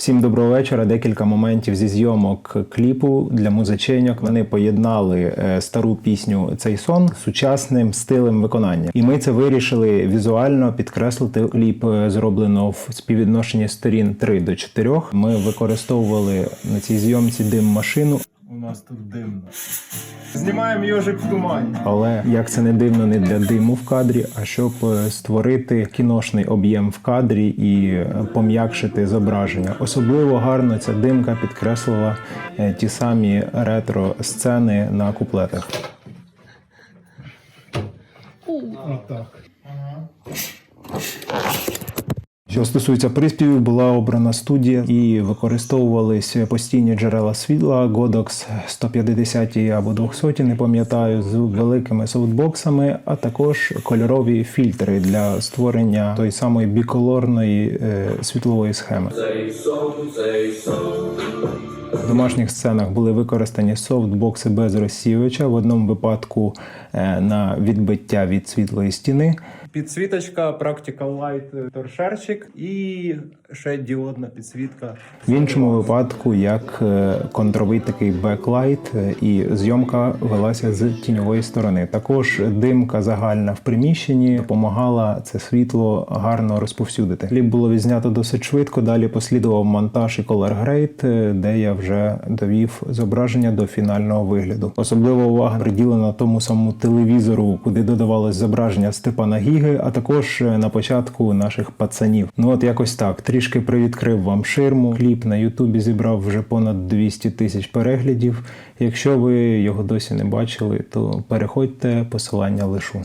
Всім доброго вечора. Декілька моментів зі зйомок кліпу для музиченьок. Вони поєднали е, стару пісню Цей сон сучасним стилем виконання. І ми це вирішили візуально підкреслити. Кліп е, зроблено в співвідношенні сторін 3 до 4. Ми використовували на цій зйомці дим машину. У нас тут димно. Знімаємо йожик в тумані. Але як це не дивно, не для диму в кадрі, а щоб е, створити кіношний об'єм в кадрі і е, пом'якшити зображення. Особливо гарно ця димка підкреслила е, ті самі ретро сцени на куплетах. Що стосується приспівів, була обрана студія і використовувались постійні джерела світла Godox 150 або 200, не пам'ятаю, з великими софтбоксами, а також кольорові фільтри для створення тої самої біколорної е, світлової схеми. В домашніх сценах були використані софтбокси без розсіювача, в одному випадку е, на відбиття від світлої стіни. Підсвіточка Practical Light торшерчик і ще діодна підсвітка. В іншому випадку як е, контровий такий беклайт, е, і зйомка велася з тіньової сторони. Також димка загальна в приміщенні допомагала це світло гарно розповсюдити. Кліп було відзнято досить швидко. Далі послідував монтаж і е, де я вже довів зображення до фінального вигляду. Особлива увага приділена тому самому телевізору, куди додавалось зображення Степана Гіги, а також е, на початку наших пацанів. Ну от якось так. Трішки привідкрив вам ширму. Кліп на Ютубі зібрав вже понад 200 тисяч переглядів. Якщо ви його досі не бачили, то переходьте, посилання лишу.